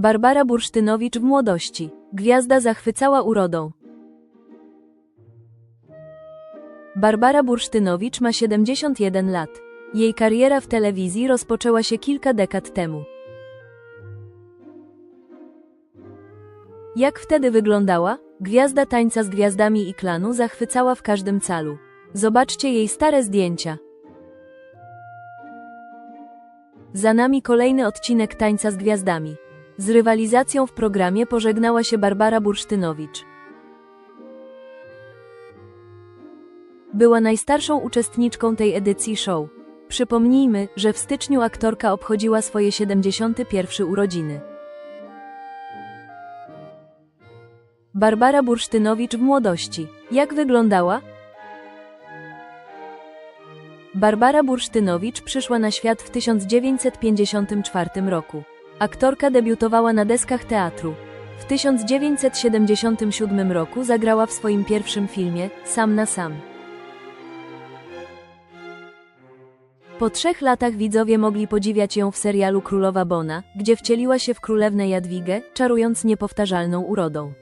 Barbara Bursztynowicz w młodości. Gwiazda zachwycała urodą. Barbara Bursztynowicz ma 71 lat. Jej kariera w telewizji rozpoczęła się kilka dekad temu. Jak wtedy wyglądała? Gwiazda tańca z gwiazdami i klanu zachwycała w każdym calu. Zobaczcie jej stare zdjęcia. Za nami kolejny odcinek Tańca z Gwiazdami. Z rywalizacją w programie pożegnała się Barbara Bursztynowicz. Była najstarszą uczestniczką tej edycji show. Przypomnijmy, że w styczniu aktorka obchodziła swoje 71 urodziny. Barbara Bursztynowicz w młodości. Jak wyglądała? Barbara Bursztynowicz przyszła na świat w 1954 roku. Aktorka debiutowała na deskach teatru. W 1977 roku zagrała w swoim pierwszym filmie Sam na sam. Po trzech latach widzowie mogli podziwiać ją w serialu Królowa Bona, gdzie wcieliła się w królewnę Jadwigę, czarując niepowtarzalną urodą.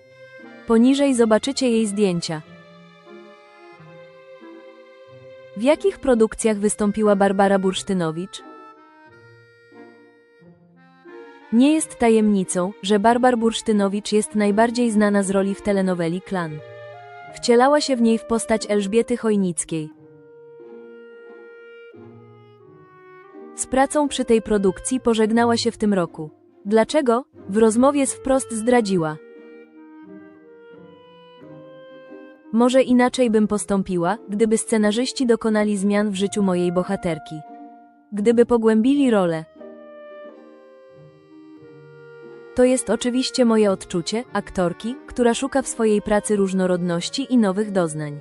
Poniżej zobaczycie jej zdjęcia. W jakich produkcjach wystąpiła Barbara Bursztynowicz? Nie jest tajemnicą, że Barbar Bursztynowicz jest najbardziej znana z roli w telenoweli Klan. Wcielała się w niej w postać Elżbiety Chojnickiej. Z pracą przy tej produkcji pożegnała się w tym roku. Dlaczego? W rozmowie z Wprost zdradziła. Może inaczej bym postąpiła, gdyby scenarzyści dokonali zmian w życiu mojej bohaterki. Gdyby pogłębili rolę. To jest oczywiście moje odczucie, aktorki, która szuka w swojej pracy różnorodności i nowych doznań.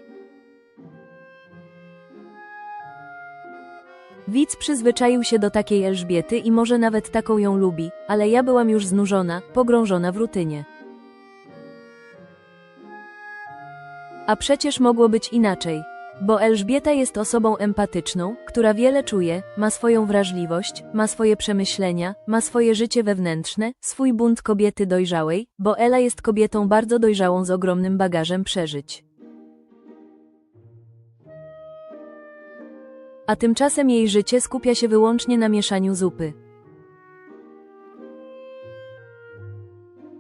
Widz przyzwyczaił się do takiej Elżbiety i może nawet taką ją lubi, ale ja byłam już znużona, pogrążona w rutynie. A przecież mogło być inaczej. Bo Elżbieta jest osobą empatyczną, która wiele czuje, ma swoją wrażliwość, ma swoje przemyślenia, ma swoje życie wewnętrzne, swój bunt kobiety dojrzałej, bo Ela jest kobietą bardzo dojrzałą z ogromnym bagażem przeżyć. A tymczasem jej życie skupia się wyłącznie na mieszaniu zupy.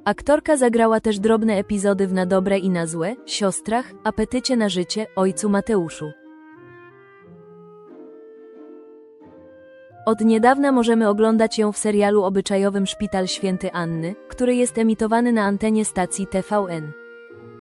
Aktorka zagrała też drobne epizody w Na dobre i na złe, Siostrach, Apetycie na życie, Ojcu Mateuszu. Od niedawna możemy oglądać ją w serialu obyczajowym Szpital Święty Anny, który jest emitowany na antenie stacji TVN.